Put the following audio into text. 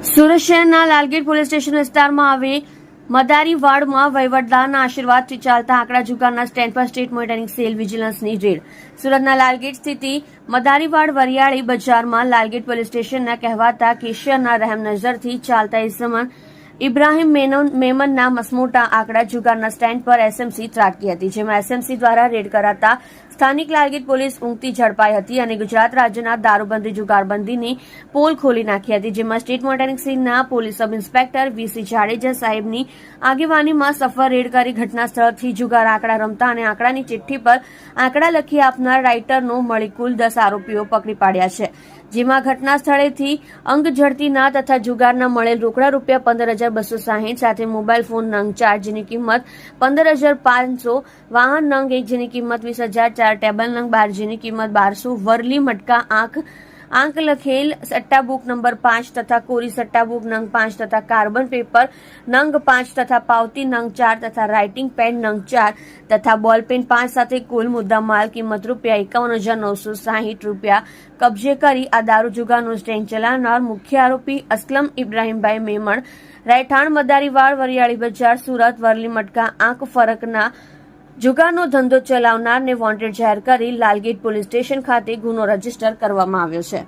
સુરત શહેરના લાલગીર police station વિસ્તારમાં આવી મદારી વાડમાં વહીવટદારના આશીર્વાદથી ચાલતા આંકડા જુગારના સ્ટેન્ડ પર સ્ટેટ મોનિટરિંગ સેલ વિજિલન્સની રેડ. સુરતના લાલગેટ સ્થિતિ મદારીવાડ વરિયાળી બજારમાં લાલગેટ પોલીસ સ્ટેશનના કહેવાતા કેશિયરના રહેમ નજરથી ચાલતા ઇસમન ઇબ્રાહિમ મેનન મેમનના મસમોટા આંકડા જુગારના સ્ટેન્ડ પર એસએમસી ત્રાટકી હતી, જેમાં એસએમસી દ્વારા રેડ કરાતા સ્થાનિક લાલગીટ પોલીસ ઊંઘતી ઝડપાઈ હતી અને ગુજરાત રાજ્યના દારૂબંધી જુગારબંધીની પોલ ખોલી નાખી હતી, જેમાં સ્ટેટ મોનિટરિંગ સેલના police sub inspector VC Jadeja સાહેબની આગેવાનીમાં સફર રેડ કરી ઘટના સ્થળથી જુગાર આંકડા રમતા અને આંકડાની ચિઠ્ઠી પર આંકડા લખી આપનાર રાઇટરનો મળી કુલ દસ આરોપીઓ પકડી પાડ્યા છે, જેમાં ઘટના સ્થળેથી અંગ ઝડતીના તથા જુગારના મળેલ રોકડા રૂપિયા પંદર હજાર બસો સાહીઠ સાથે મોબાઈલ ફોન નંગ ચાર જેની કિંમત પંદર હજાર પાંચસો, વાહન નંગ એક જેની કિંમત વીસ હજાર ચાર, ટેબલ નંગ બાર જેની કિંમત બારસો, વરલી મટકા આંખ આંક લખેલ સટ્ટા બુક નંબર પાંચ તથા કોરી સટ્ટા બુક નંગ પાંચ તથા કાર્બન પેપર, નંગ પાંચ તથા પાવતી નંગ ચાર તથા રાઇટિંગ પેન નંગ ચાર તથા બોલપેન પાંચ સાથે કુલ મુદ્દા માલ કિંમત રૂપિયા એકાવન હજાર નવસો સાહીઠ રૂપિયા. કબજે કરી આ દારૂ જુગારનું સ્ટેન્ડ ચલાવનાર મુખ્ય આરોપી અસલમ ઇબ્રાહીમભાઈ મેમણ, રહેઠાણ મદારીવાડ વરિયાળી બજાર સુરત વરલી મટકા આંક ફરકના જુગારનો ધંધો ચલાવનારને વોન્ટેડ જાહેર કરી લાલગેટ પોલીસ સ્ટેશન ખાતે ગુનો રજિસ્ટર કરવામાં આવ્યો છે.